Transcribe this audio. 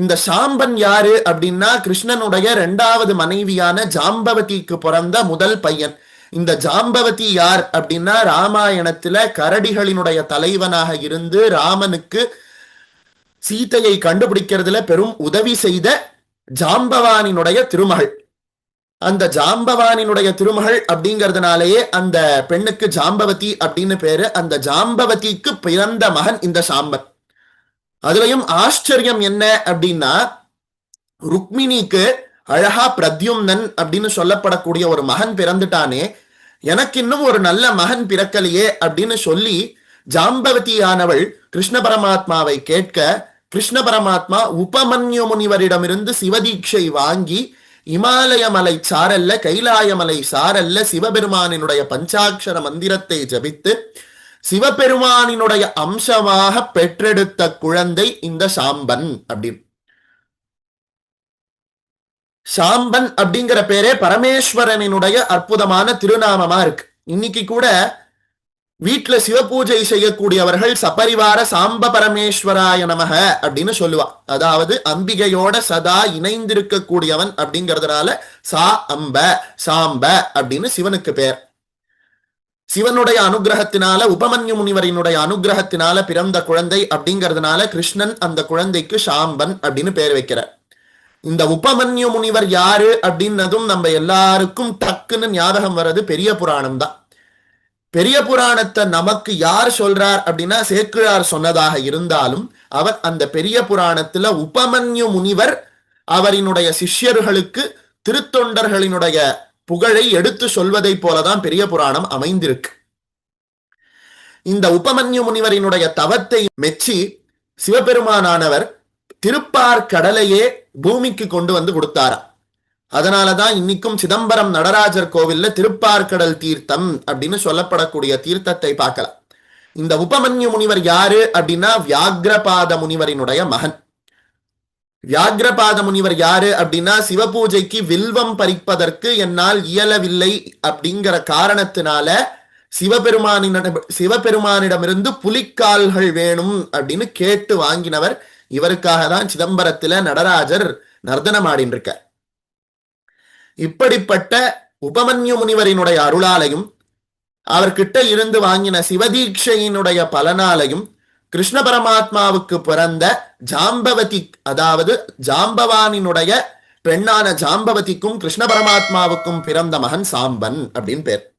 இந்த சாம்பன் யாரு அப்படின்னா கிருஷ்ணனுடைய இரண்டாவது மனைவியான ஜாம்பவதிக்கு பிறந்த முதல் பையன். இந்த ஜாம்பவதி யார் அப்படின்னா ராமாயணத்துல கரடிகளினுடைய தலைவனாக இருந்து ராமனுக்கு சீதையை கண்டுபிடிக்கிறதுல பெரும் உதவி செய்த ஜாம்பவானினுடைய திருமகள். அந்த ஜாம்பவானினுடைய திருமகள் அப்படிங்கிறதுனாலேயே அந்த பெண்ணுக்கு ஜாம்பவதி அப்படின்னு பேரு. அந்த ஜாம்பவதிக்கு பிறந்த மகன் இந்த சாம்பன். அதுலயும் ஆச்சரியம் என்ன அப்படின்னா ருக்மிணிக்கு அழகா பிரத்யும்னன் அப்படின்னு சொல்லப்படக்கூடிய ஒரு மகன் பிறந்துட்டானே எனக்கு இன்னும் ஒரு நல்ல மகன் பிறக்கலையே அப்படின்னு சொல்லி ஜாம்பவதியானவள் கிருஷ்ண பரமாத்மாவை கேட்க கிருஷ்ண பரமாத்மா உபமன்யு முனிவரிடமிருந்து சிவதீட்சை வாங்கி இமாலயமலை சாரல்ல கைலாயமலை சாரல்ல சிவபெருமானினுடைய பஞ்சாட்சர மந்திரத்தை ஜபித்து சிவபெருமானினுடைய அம்சமாக பெற்றெடுத்த குழந்தை இந்த சாம்பன் அப்படின்னு சாம்பன் அப்படிங்கிற பேரே பரமேஸ்வரனினுடைய அற்புதமான திருநாமமா இருக்கு. இன்னைக்கு கூட வீட்டுல சிவபூஜை செய்யக்கூடியவர்கள் சபரிவார சாம்ப பரமேஸ்வராய நமக அப்படின்னு சொல்லுவா. அதாவது அம்பிகையோட சதா இணைந்திருக்கக்கூடியவன் அப்படிங்கிறதுனால சா அம்ப சாம்ப அப்படின்னு சிவனுக்கு பேர். சிவனுடைய அனுகிரகத்தினால உபமன்யு முனிவரினுடைய அனுகிரகத்தினால பிறந்த குழந்தை அப்படிங்கிறதுனால கிருஷ்ணன் அந்த குழந்தைக்கு சாம்பன் அப்படின்னு பேர் வைக்கிறார். இந்த உபமன்யு முனிவர் யாரு அப்படின்னதும் நம்ம எல்லாருக்கும் டக்குன்னு ஞாபகம் வர்றது பெரிய புராணம் தான். பெரிய புராணத்தை நமக்கு யார் சொல்றார் அப்படின்னா சேக்கிழார் சொன்னதாக இருந்தாலும் அவர் அந்த பெரிய புராணத்துல உபமன்யு முனிவர் அவரினுடைய சிஷ்யர்களுக்கு திருத்தொண்டர்களினுடைய புகழை எடுத்து சொல்வதை போலதான் பெரிய புராணம் அமைந்திருக்கு. இந்த உபமன்யு முனிவரினுடைய தவத்தை மெச்சி சிவபெருமானானவர் திருப்பார் கடலையே பூமிக்கு கொண்டு வந்து கொடுத்தாராம் அதனாலதான் இன்னைக்கும் சிதம்பரம் நடராஜர் கோவில்ல திருப்பார்கடல் தீர்த்தம் அப்படின்னு சொல்லப்படக்கூடிய தீர்த்தத்தை பார்க்கலாம். இந்த உபமன்யு முனிவர் யாரு அப்படின்னா வியாகிரபாத முனிவரினுடைய மகன். வியாகிரபாத முனிவர் யாரு அப்படின்னா சிவபூஜைக்கு வில்வம் பறிப்பதற்கு என்னால் இயலவில்லை அப்படிங்கிற காரணத்தினால சிவபெருமானிடம் சிவபெருமானிடமிருந்து புலிக்கால்கள் வேணும் அப்படின்னு கேட்டு வாங்கினவர் இவருக்காக தான் சிதம்பரத்துல நடராஜர் நர்தனம் ஆடின்னு இருக்கார் இப்படிப்பட்ட உபமன்யு முனிவரினுடைய அருளாலையும் அவர்கிட்ட இருந்து வாங்கின சிவதீட்சையினுடைய பலனாலையும் கிருஷ்ண பரமாத்மாவுக்கு பிறந்த ஜாம்பவதி அதாவது ஜாம்பவானினுடைய பெண்ணான ஜாம்பவதிக்கும் கிருஷ்ண பரமாத்மாவுக்கும் பிறந்த மகன் சாம்பன் அப்படின்னு பேர்.